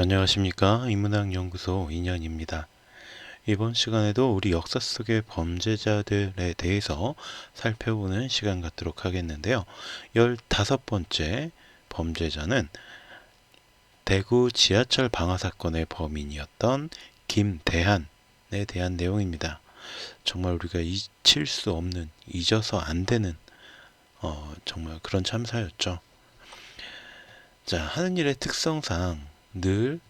안녕하십니까 인문학 연구소 인연입니다. 이번 시간에도 우리 역사 속의 범죄자들에 대해서 살펴보는 시간 갖도록 하겠는데요. 15번째 범죄자는 대구 지하철 방화 사건의 범인이었던 김대한에 대한 내용입니다. 정말 우리가 잊힐 수 없는, 잊어서 안 되는 어, 정말 그런 참사였죠. 자, 하는 일의 특성상 늘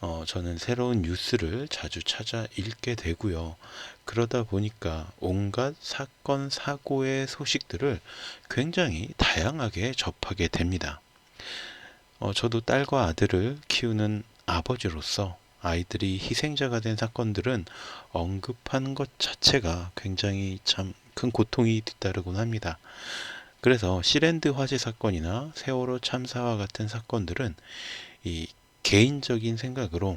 어, 저는 새로운 뉴스를 자주 찾아 읽게 되고요. 그러다 보니까 온갖 사건, 사고의 소식들을 굉장히 다양하게 접하게 됩니다. 어, 저도 딸과 아들을 키우는 아버지로서 아이들이 희생자가 된 사건들은 언급한 것 자체가 굉장히 참 큰 고통이 뒤따르곤 합니다. 그래서 시랜드 화재 사건이나 세월호 참사와 같은 사건들은 이 개인적인 생각으로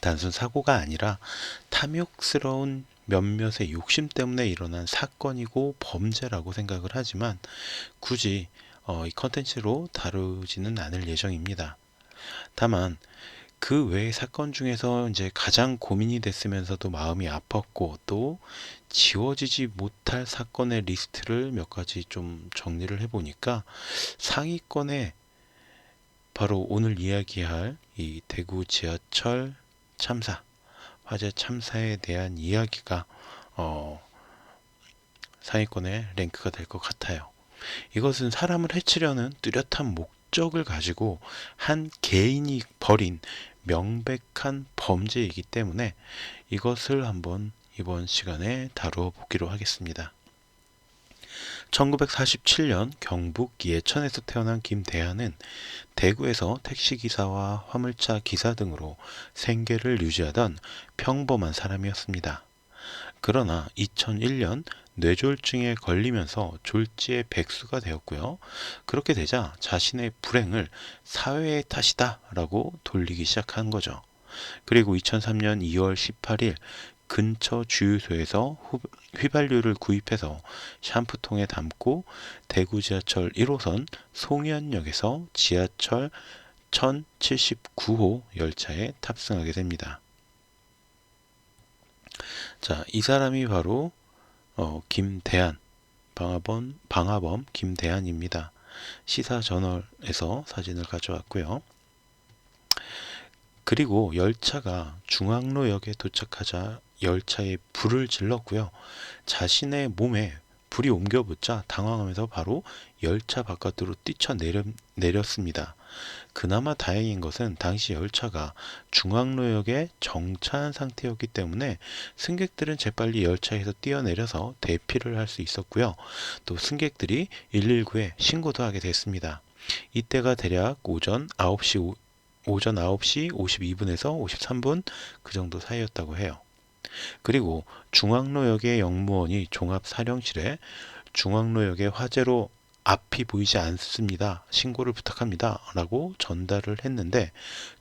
단순 사고가 아니라 탐욕스러운 몇몇의 욕심 때문에 일어난 사건이고 범죄라고 생각을 하지만 굳이 어, 이 컨텐츠로 다루지는 않을 예정입니다. 다만 그 외의 사건 중에서 이제 가장 고민이 됐으면서도 마음이 아팠고 또 지워지지 못할 사건의 리스트를 몇 가지 좀 정리를 해보니까 상위권에 바로 오늘 이야기할 이 대구 지하철 참사, 화재 참사에 대한 이야기가 어, 상위권의 랭크가 될 것 같아요. 이것은 사람을 해치려는 뚜렷한 목적을 가지고 한 개인이 벌인 명백한 범죄이기 때문에 이것을 한번 이번 시간에 다루어 보기로 하겠습니다. 1947년 경북 예천에서 태어난 김대한은 대구에서 택시기사와 화물차 기사 등으로 생계를 유지하던 평범한 사람이었습니다. 그러나 2001년 뇌졸중에 걸리면서 졸지의 백수가 되었고요. 그렇게 되자 자신의 불행을 사회의 탓이다 라고 돌리기 시작한 거죠. 그리고 2003년 2월 18일 근처 주유소에서 휘발유를 구입해서 샴푸통에 담고 대구 지하철 1호선 송현역에서 지하철 1079호 열차에 탑승하게 됩니다. 자, 이 사람이 바로 어, 김대한 방화범 방화범 김대한입니다. 시사 저널에서 사진을 가져왔고요. 그리고 열차가 중앙로역에 도착하자 열차에 불을 질렀고요. 자신의 몸에 불이 옮겨붙자 당황하면서 바로 열차 바깥으로 뛰쳐내렸습니다. 그나마 다행인 것은 당시 열차가 중앙로역에 정차한 상태였기 때문에 승객들은 재빨리 열차에서 뛰어내려서 대피를 할 수 있었고요. 또 승객들이 119에 신고도 하게 됐습니다. 이때가 대략 오전 9시 오전 9시 52분에서 53분 그 정도 사이였다고 해요. 그리고 중앙로역의 영무원이 종합사령실에 중앙로역의 화재로 앞이 보이지 않습니다. 신고를 부탁합니다. 라고 전달을 했는데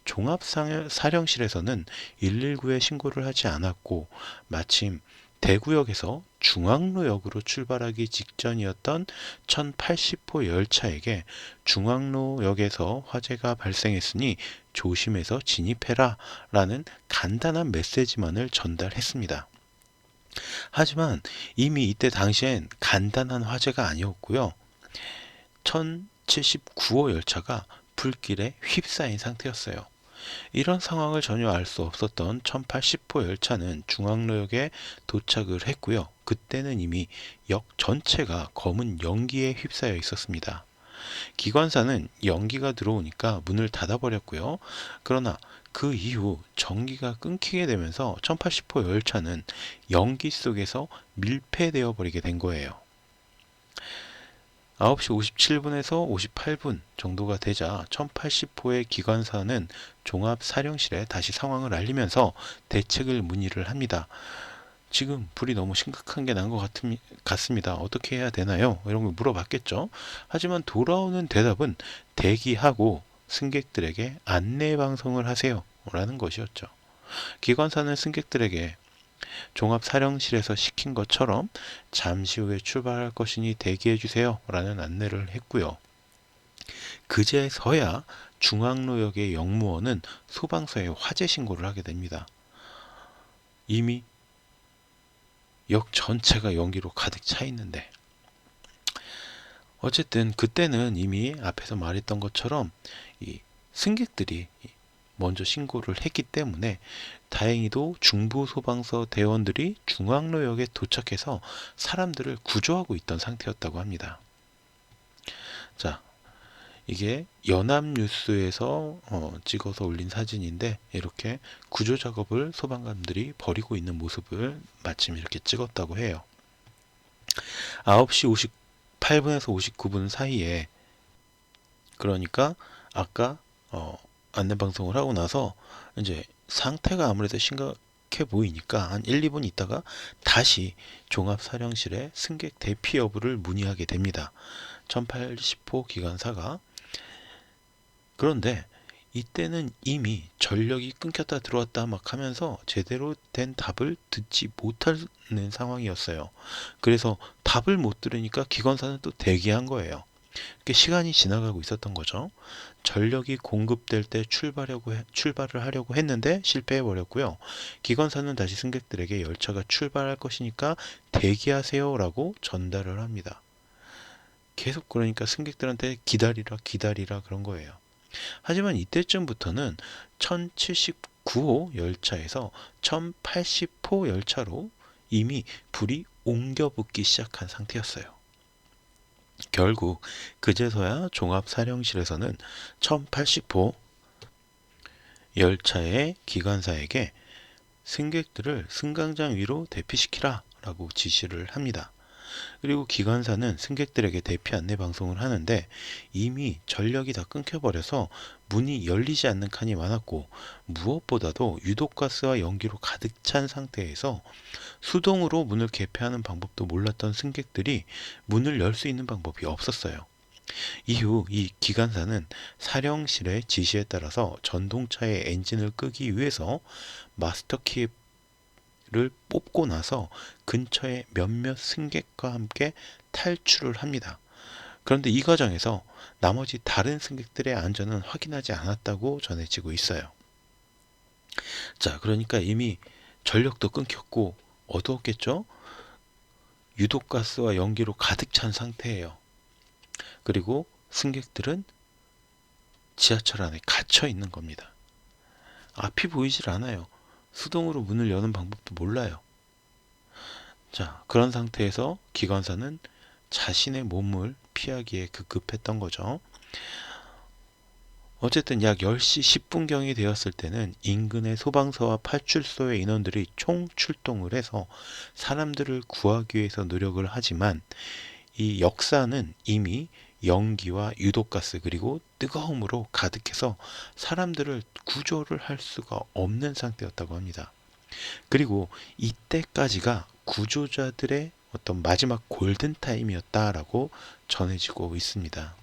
종합사령실에서는 119에 신고를 하지 않았고 마침 대구역에서 중앙로역으로 출발하기 직전이었던 1080호 열차에게 중앙로역에서 화재가 발생했으니 조심해서 진입해라 라는 간단한 메시지만을 전달했습니다. 하지만 이미 이때 당시엔 간단한 화재가 아니었고요. 1079호 열차가 불길에 휩싸인 상태였어요. 이런 상황을 전혀 알 수 없었던 1080호 열차는 중앙로역에 도착을 했고요. 그때는 이미 역 전체가 검은 연기에 휩싸여 있었습니다. 기관사는 연기가 들어오니까 문을 닫아버렸고요. 그러나 그 이후 전기가 끊기게 되면서 1080호 열차는 연기 속에서 밀폐되어 버리게 된 거예요. 9시 57분에서 58분 정도가 되자 1080호의 기관사는 종합사령실에 다시 상황을 알리면서 대책을 문의를 합니다. 지금 불이 너무 심각한 게 난 것 같습니다. 어떻게 해야 되나요? 이런 걸 물어봤겠죠. 하지만 돌아오는 대답은 대기하고 승객들에게 안내 방송을 하세요. 라는 것이었죠. 기관사는 승객들에게 종합사령실에서 시킨 것처럼 잠시 후에 출발할 것이니 대기해 주세요. 라는 안내를 했고요. 그제서야 중앙로역의 영무원은 소방서에 화재 신고를 하게 됩니다. 이미 역 전체가 연기로 가득 차 있는데 어쨌든 그때는 이미 앞에서 말했던 것처럼 이 승객들이 먼저 신고를 했기 때문에 다행히도 중부 소방서 대원들이 중앙로역에 도착해서 사람들을 구조하고 있던 상태였다고 합니다. 자, 이게 연합뉴스에서 어, 찍어서 올린 사진인데 이렇게 구조 작업을 소방관들이 벌이고 있는 모습을 마침 이렇게 찍었다고 해요. 9시 58분에서 59분 사이에 그러니까 아까 어, 안내 방송을 하고 나서 이제 상태가 아무래도 심각해 보이니까 한 1, 2분 있다가 다시 종합사령실에 승객 대피 여부를 문의하게 됩니다. 1080호 기관사가 그런데 이때는 이미 전력이 끊겼다 들어왔다 막 하면서 제대로 된 답을 듣지 못하는 상황이었어요. 그래서 답을 못 들으니까 기관사는 또 대기한 거예요. 이렇게 시간이 지나가고 있었던 거죠. 전력이 공급될 때 출발하려고 해, 출발을 하려고 했는데 실패해 버렸고요. 기관사는 다시 승객들에게 열차가 출발할 것이니까 대기하세요라고 전달을 합니다. 계속 그러니까 승객들한테 기다리라 기다리라 그런 거예요. 하지만 이때쯤부터는 1079호 열차에서 1080호 열차로 이미 불이 옮겨 붙기 시작한 상태였어요. 결국 그제서야 종합사령실에서는 1080호 열차의 기관사에게 승객들을 승강장 위로 대피시키라 라고 지시를 합니다. 그리고 기관사는 승객들에게 대피 안내 방송을 하는데 이미 전력이 다 끊겨버려서 문이 열리지 않는 칸이 많았고 무엇보다도 유독가스와 연기로 가득 찬 상태에서 수동으로 문을 개폐하는 방법도 몰랐던 승객들이 문을 열 수 있는 방법이 없었어요. 이후 이 기관사는 사령실의 지시에 따라서 전동차의 엔진을 끄기 위해서 마스터키 를 뽑고 나서 근처의 몇몇 승객과 함께 탈출을 합니다. 그런데 이 과정에서 나머지 다른 승객들의 안전은 확인하지 않았다고 전해지고 있어요. 자, 그러니까 이미 전력도 끊겼고 어두웠겠죠? 유독가스와 연기로 가득 찬 상태예요. 그리고 승객들은 지하철 안에 갇혀 있는 겁니다. 앞이 보이질 않아요. 수동으로 문을 여는 방법도 몰라요. 자, 그런 상태에서 기관사는 자신의 몸을 피하기에 급급했던 거죠. 어쨌든 약 10시 10분경이 되었을 때는 인근의 소방서와 파출소의 인원들이 총 출동을 해서 사람들을 구하기 위해서 노력을 하지만 이 역사는 이미 연기와 유독가스 그리고 뜨거움으로 가득해서 사람들을 구조를 할 수가 없는 상태였다고 합니다. 그리고 이때까지가 구조자들의 어떤 마지막 골든타임이었다라고 전해지고 있습니다.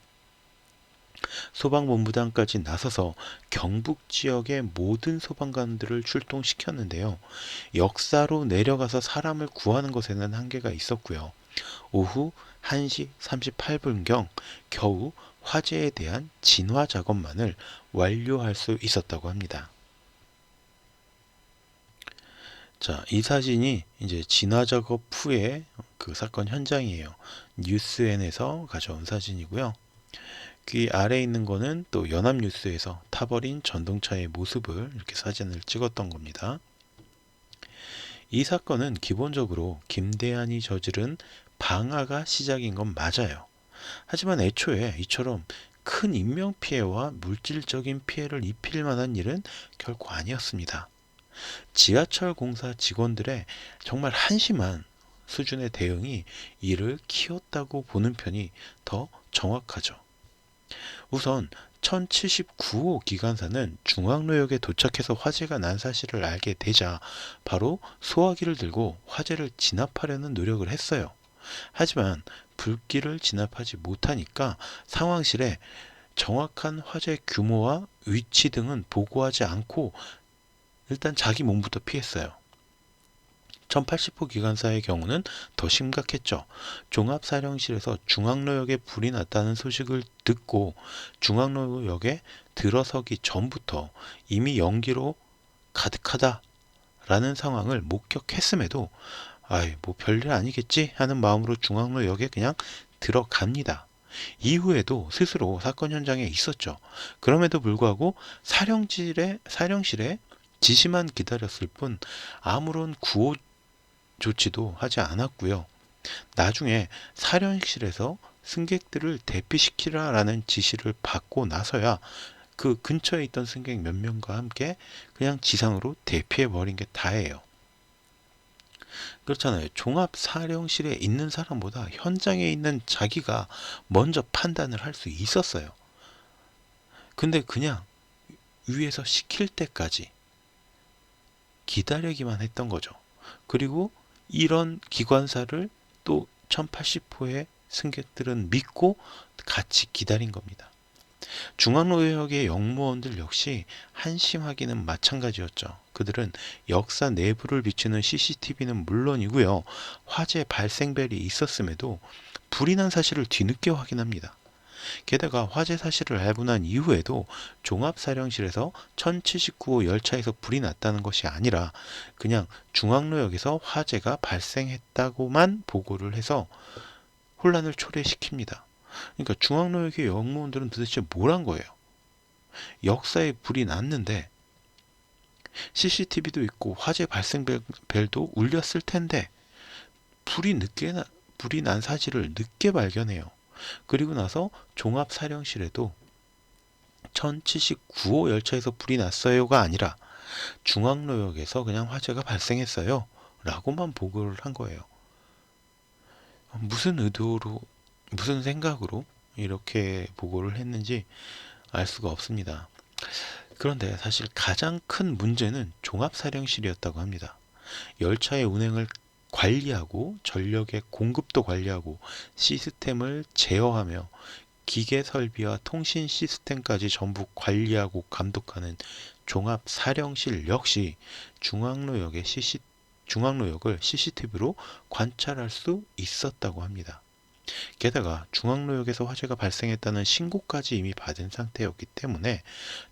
소방본부장까지 나서서 경북 지역의 모든 소방관들을 출동시켰는데요. 역사로 내려가서 사람을 구하는 것에는 한계가 있었고요. 오후 1시 38분경 겨우 화재에 대한 진화 작업만을 완료할 수 있었다고 합니다. 자, 이 사진이 이제 진화 작업 후에 그 사건 현장이에요. 뉴스엔에서 가져온 사진이고요. 귀 아래 있는 거는 또 연합뉴스에서 타버린 전동차의 모습을 이렇게 사진을 찍었던 겁니다. 이 사건은 기본적으로 김대한이 저지른 방화가 시작인 건 맞아요. 하지만 애초에 이처럼 큰 인명피해와 물질적인 피해를 입힐 만한 일은 결코 아니었습니다. 지하철 공사 직원들의 정말 한심한 수준의 대응이 이를 키웠다고 보는 편이 더 정확하죠. 우선 1079호 기관사는 중앙로역에 도착해서 화재가 난 사실을 알게 되자 바로 소화기를 들고 화재를 진압하려는 노력을 했어요. 하지만 불길을 진압하지 못하니까 상황실에 정확한 화재 규모와 위치 등은 보고하지 않고 일단 자기 몸부터 피했어요. 1080호 기관사의 경우는 더 심각했죠. 종합사령실에서 중앙로역에 불이 났다는 소식을 듣고 중앙로역에 들어서기 전부터 이미 연기로 가득하다라는 상황을 목격했음에도 아이 뭐 별일 아니겠지 하는 마음으로 중앙로역에 그냥 들어갑니다. 이후에도 스스로 사건 현장에 있었죠. 그럼에도 불구하고 사령실에 사령실에 지시만 기다렸을 뿐 아무런 구호 조치도 하지 않았고요. 나중에 사령실에서 승객들을 대피시키라라는 지시를 받고 나서야 그 근처에 있던 승객 몇 명과 함께 그냥 지상으로 대피해 버린 게 다예요. 그렇잖아요. 종합 사령실에 있는 사람보다 현장에 있는 자기가 먼저 판단을 할 수 있었어요. 근데 그냥 위에서 시킬 때까지 기다리기만 했던 거죠. 그리고 이런 기관사를 또 1080호의 승객들은 믿고 같이 기다린 겁니다. 중앙로역의 영무원들 역시 한심하기는 마찬가지였죠. 그들은 역사 내부를 비추는 CCTV는 물론이고요. 화재 발생벨이 있었음에도 불이 난 사실을 뒤늦게 확인합니다. 게다가 화재 사실을 알고 난 이후에도 종합사령실에서 1079호 열차에서 불이 났다는 것이 아니라 그냥 중앙로역에서 화재가 발생했다고만 보고를 해서 혼란을 초래시킵니다. 그러니까 중앙로역의 영무원들은 도대체 뭘 한 거예요? 역사에 불이 났는데 CCTV도 있고 화재 발생 벨도 울렸을 텐데 불이 늦게 나, 불이 난 사실을 늦게 발견해요. 그리고 나서 종합사령실에도 1079호 열차에서 불이 났어요가 아니라 중앙로역에서 그냥 화재가 발생했어요. 라고만 보고를 한 거예요. 무슨 의도로, 무슨 생각으로 이렇게 보고를 했는지 알 수가 없습니다. 그런데 사실 가장 큰 문제는 종합사령실이었다고 합니다. 열차의 운행을 관리하고 전력의 공급도 관리하고 시스템을 제어하며 기계 설비와 통신 시스템까지 전부 관리하고 감독하는 종합 사령실 역시 중앙로역의 CC, 중앙로역을 CCTV로 관찰할 수 있었다고 합니다. 게다가 중앙로역에서 화재가 발생했다는 신고까지 이미 받은 상태였기 때문에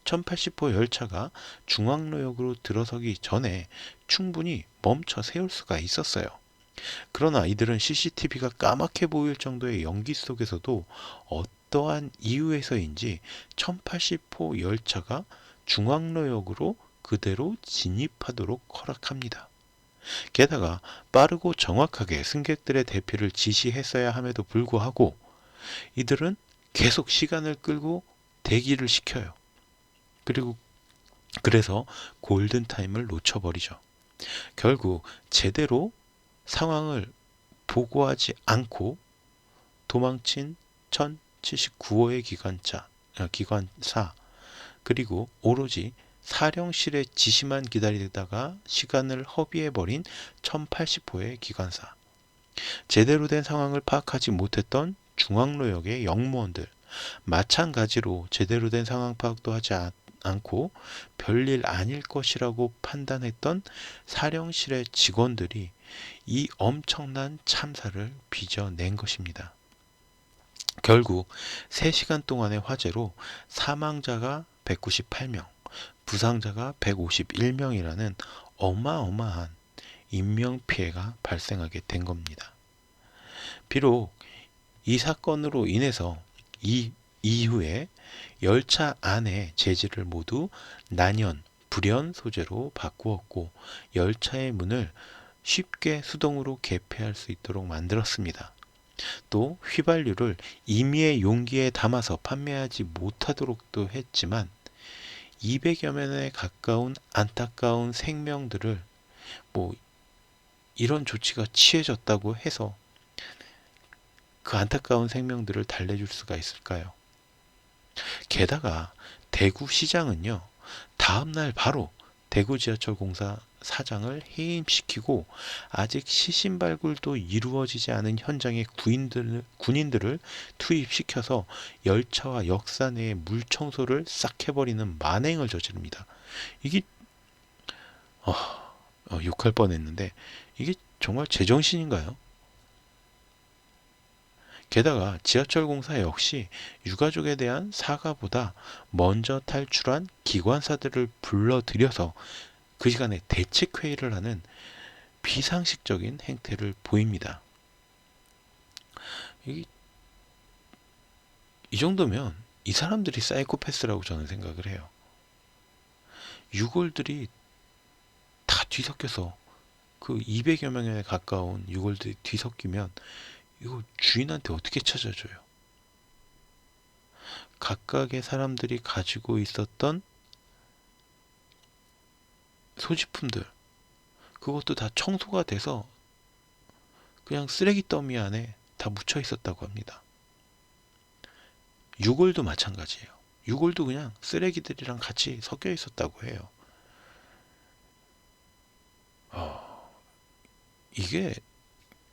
1080호 열차가 중앙로역으로 들어서기 전에 충분히 멈춰 세울 수가 있었어요. 그러나 이들은 CCTV가 까맣게 보일 정도의 연기 속에서도 어떠한 이유에서인지 1080호 열차가 중앙로역으로 그대로 진입하도록 허락합니다. 게다가 빠르고 정확하게 승객들의 대피를 지시했어야 함에도 불구하고 이들은 계속 시간을 끌고 대기를 시켜요. 그리고 그래서 골든 타임을 놓쳐버리죠. 결국 제대로 상황을 보고하지 않고 도망친 1079호의 기관차, 어, 기관사, 그리고 오로지 사령실의 지시만 기다리다가 시간을 허비해버린 1080호의 기관사. 제대로 된 상황을 파악하지 못했던 중앙로역의 영무원들. 마찬가지로 제대로 된 상황 파악도 하지 않고 별일 아닐 것이라고 판단했던 사령실의 직원들이 이 엄청난 참사를 빚어낸 것입니다. 결국 3시간 동안의 화재로 사망자가 198명, 부상자가 151명이라는 어마어마한 인명피해가 발생하게 된 겁니다. 비록 이 사건으로 인해서 이 이후에 열차 안의 재질을 모두 난연, 불연 소재로 바꾸었고 열차의 문을 쉽게 수동으로 개폐할 수 있도록 만들었습니다. 또 휘발유를 임의의 용기에 담아서 판매하지 못하도록도 했지만 200여 명에 가까운 안타까운 생명들을 뭐 이런 조치가 취해졌다고 해서 그 안타까운 생명들을 달래줄 수가 있을까요? 게다가 대구 시장은요, 다음날 바로 대구 지하철 공사 사장을 해임시키고 아직 시신 발굴도 이루어지지 않은 현장에 군인들, 군인들을 투입시켜서 열차와 역사 내의 물 청소를 싹 해버리는 만행을 저지릅니다. 이게 어, 어, 욕할 뻔했는데 이게 정말 제정신인가요? 게다가 지하철 공사 역시 유가족에 대한 사과보다 먼저 탈출한 기관사들을 불러들여서 그 시간에 대책 회의를 하는 비상식적인 행태를 보입니다. 이, 이 정도면 이 사람들이 사이코패스라고 저는 생각을 해요. 유골들이 다 뒤섞여서 그 200여 명에 가까운 유골들이 뒤섞이면 이거 주인한테 어떻게 찾아줘요? 각각의 사람들이 가지고 있었던 소지품들 그것도 다 청소가 돼서 그냥 쓰레기 더미 안에 다 묻혀 있었다고 합니다. 유골도 마찬가지예요. 유골도 그냥 쓰레기들이랑 같이 섞여 있었다고 해요. 어, 이게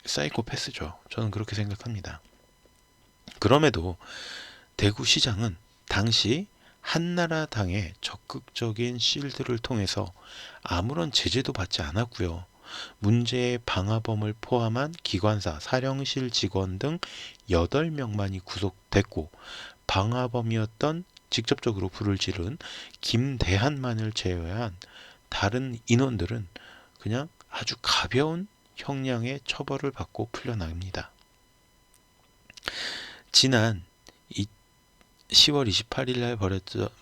사이코패스죠. 저는 그렇게 생각합니다. 그럼에도 대구시장은 당시 한나라당의 적극적인 실드를 통해서 아무런 제재도 받지 않았고요. 문제의 방화범을 포함한 기관사, 사령실 직원 등 8명만이 구속됐고 방화범이었던 직접적으로 불을 지른 김대한만을 제외한 다른 인원들은 그냥 아주 가벼운 형량의 처벌을 받고 풀려납니다. 지난 10월 28일 날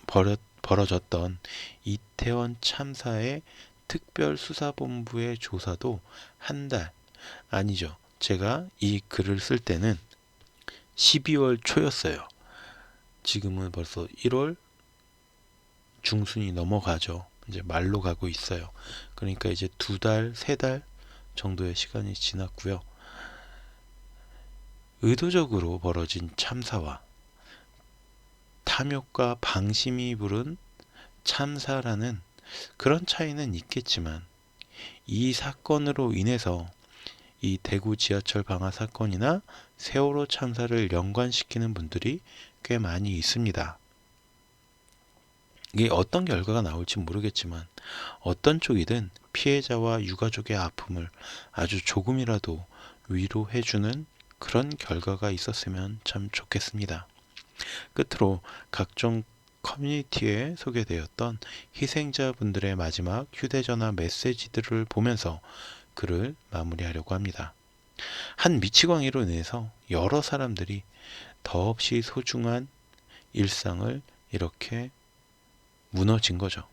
벌어, 벌어졌던 이태원 참사의 특별수사본부의 조사도 한 달, 아니죠. 제가 이 글을 쓸 때는 12월 초였어요. 지금은 벌써 1월 중순이 넘어가죠. 이제 말로 가고 있어요. 그러니까 이제 두 달, 세 달 정도의 시간이 지났고요. 의도적으로 벌어진 참사와 탐욕과 방심이 부른 참사라는 그런 차이는 있겠지만 이 사건으로 인해서 이 대구 지하철 방화 사건이나 세월호 참사를 연관시키는 분들이 꽤 많이 있습니다. 이게 어떤 결과가 나올지 모르겠지만 어떤 쪽이든 피해자와 유가족의 아픔을 아주 조금이라도 위로해주는 그런 결과가 있었으면 참 좋겠습니다. 끝으로 각종 커뮤니티에 소개되었던 희생자분들의 마지막 휴대전화 메시지들을 보면서 글을 마무리하려고 합니다. 한 미치광이로 인해서 여러 사람들이 더없이 소중한 일상을 이렇게 무너진 거죠.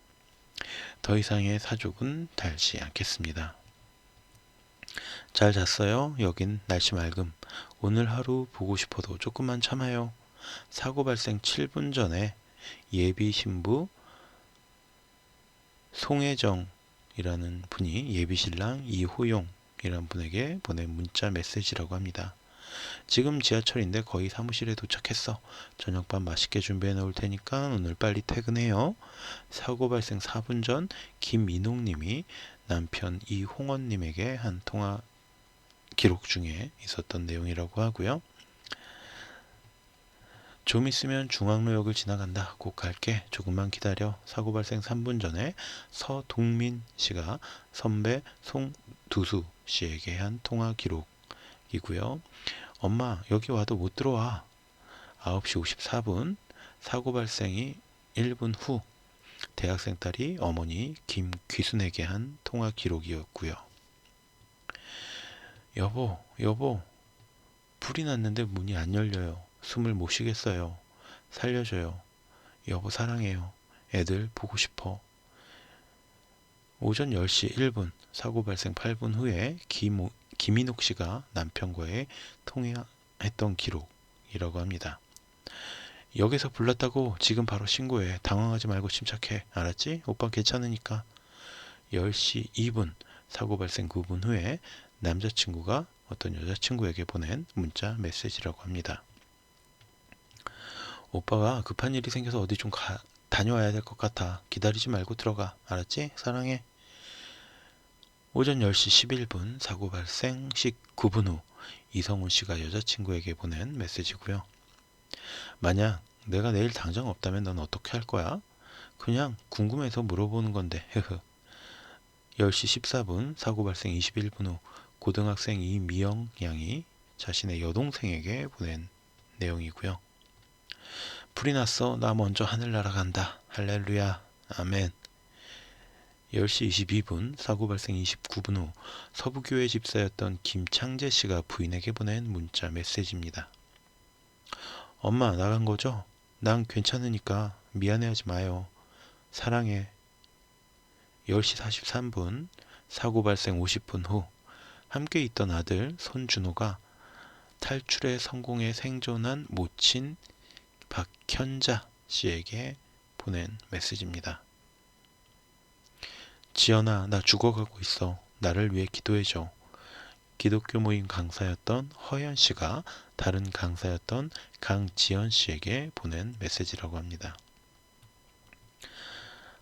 더 이상의 사족은 달지 않겠습니다. 잘 잤어요? 여긴 날씨 맑음. 오늘 하루 보고 싶어도 조금만 참아요. 사고 발생 7분 전에 예비 신부 송혜정이라는 분이 예비 신랑 이호용이라는 분에게 보낸 문자 메시지라고 합니다. 지금 지하철인데 거의 사무실에 도착했어. 저녁밥 맛있게 준비해 놓을 테니까 오늘 빨리 퇴근해요. 사고 발생 4분 전 김민옥 님이 남편 이홍원 님에게 한 통화 기록 중에 있었던 내용이라고 하고요. 좀 있으면 중앙로역을 지나간다. 곧 갈게. 조금만 기다려. 사고 발생 3분 전에 서동민 씨가 선배 송두수 씨에게 한 통화 기록이고요. 엄마, 여기 와도 못 들어와. 9시 54분 사고 발생이 1분 후 대학생 딸이 어머니 김귀순에게 한 통화 기록이었고요. 여보, 여보, 불이 났는데 문이 안 열려요. 숨을 못 쉬겠어요. 살려줘요. 여보 사랑해요. 애들 보고 싶어. 오전 10시 1분 사고 발생 8분 후에 김, 김인옥 씨가 남편과의 통화했던 기록이라고 합니다. 여기서 불렀다고 지금 바로 신고해. 당황하지 말고 침착해. 알았지? 오빠 괜찮으니까. 10시 2분 사고 발생 9분 후에 남자친구가 어떤 여자친구에게 보낸 문자 메시지라고 합니다. 오빠가 급한 일이 생겨서 어디 좀 가, 다녀와야 될 것 같아. 기다리지 말고 들어가. 알았지? 사랑해. 오전 10시 11분 사고 발생 19분 후 이성훈 씨가 여자친구에게 보낸 메시지고요. 만약 내가 내일 당장 없다면 넌 어떻게 할 거야? 그냥 궁금해서 물어보는 건데. 10시 14분 사고 발생 21분 후 고등학생 이미영 양이 자신의 여동생에게 보낸 내용이고요. 불이 났어. 나 먼저 하늘 날아간다. 할렐루야. 아멘. 10시 22분 사고 발생 29분 후 서부교회 집사였던 김창재 씨가 부인에게 보낸 문자 메시지입니다. 엄마 나간 거죠? 난 괜찮으니까 미안해하지 마요. 사랑해. 10시 43분 사고 발생 50분 후 함께 있던 아들 손준호가 탈출에 성공해 생존한 모친 박현자 씨에게 보낸 메시지입니다. 지연아, 나 죽어가고 있어. 나를 위해 기도해줘. 기독교 모임 강사였던 허연 씨가 다른 강사였던 강지연 씨에게 보낸 메시지라고 합니다.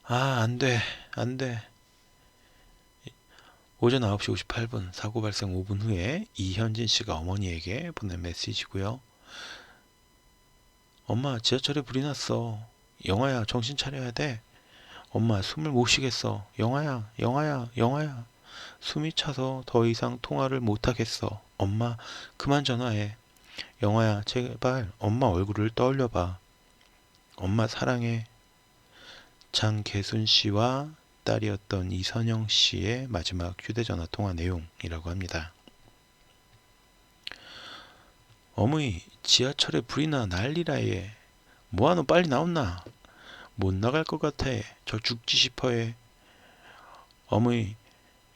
아, 안 돼. 안 돼. 오전 9시 58분 사고 발생 5분 후에 이현진 씨가 어머니에게 보낸 메시지고요. 엄마, 지하철에 불이 났어. 영화야, 정신 차려야 돼. 엄마, 숨을 못 쉬겠어. 영화야, 영화야, 영화야. 숨이 차서 더 이상 통화를 못 하겠어. 엄마, 그만 전화해. 영화야, 제발 엄마 얼굴을 떠올려 봐. 엄마 사랑해. 장계순 씨와 딸이었던 이선영 씨의 마지막 휴대전화 통화 내용이라고 합니다. 어머니, 지하철에 불이 나 난리라 해. 뭐하노 빨리 나온나? 못 나갈 것 같아. 저 죽지 싶어 해. 어머니,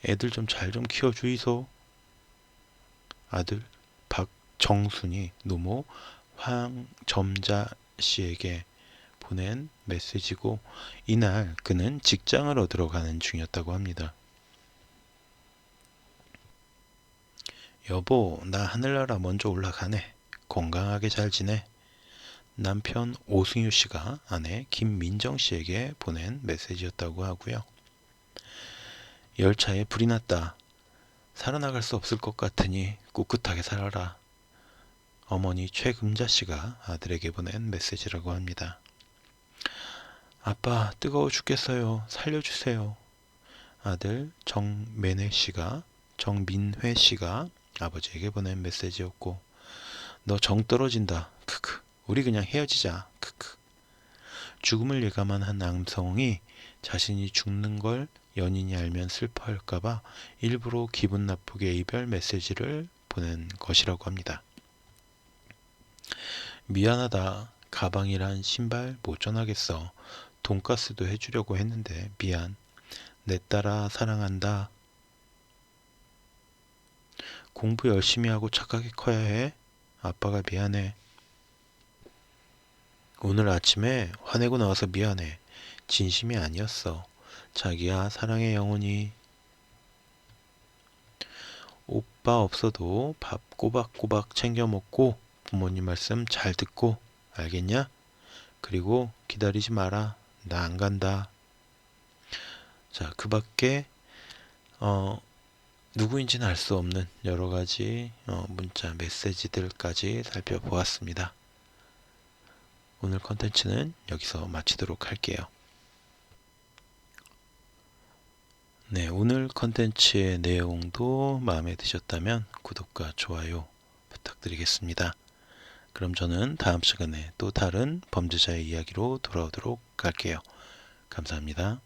애들 좀잘좀 키워주이소. 아들 박정순이 노모 황점자 씨에게 보낸 메시지고 이날 그는 직장을 얻으러 가는 중이었다고 합니다. 여보, 나 하늘나라 먼저 올라가네. 건강하게 잘 지내. 남편 오승유 씨가 아내 김민정 씨에게 보낸 메시지였다고 하고요. 열차에 불이 났다. 살아나갈 수 없을 것 같으니 꿋꿋하게 살아라. 어머니 최금자 씨가 아들에게 보낸 메시지라고 합니다. 아빠, 뜨거워 죽겠어요. 살려주세요. 아들 정매네 씨가, 정민회 씨가 아버지에게 보낸 메시지였고, 너 정 떨어진다. 크크. 우리 그냥 헤어지자. 크크. 죽음을 예감한 한 남성이 자신이 죽는 걸 연인이 알면 슬퍼할까봐 일부러 기분 나쁘게 이별 메시지를 보낸 것이라고 합니다. 미안하다. 가방이란 신발 못 전하겠어. 돈가스도 해주려고 했는데 미안. 내 딸아 사랑한다. 공부 열심히 하고 착하게 커야 해. 아빠가 미안해. 오늘 아침에 화내고 나와서 미안해. 진심이 아니었어. 자기야 사랑해 영원히. 오빠 없어도 밥 꼬박꼬박 챙겨 먹고 부모님 말씀 잘 듣고 알겠냐? 그리고 기다리지 마라. 나 안 간다. 자, 그 밖에, 어, 누구인지는 알 수 없는 여러 가지 어, 문자, 메시지들까지 살펴보았습니다. 오늘 컨텐츠는 여기서 마치도록 할게요. 네, 오늘 컨텐츠의 내용도 마음에 드셨다면 구독과 좋아요 부탁드리겠습니다. 그럼 저는 다음 시간에 또 다른 범죄자의 이야기로 돌아오도록 할게요. 감사합니다.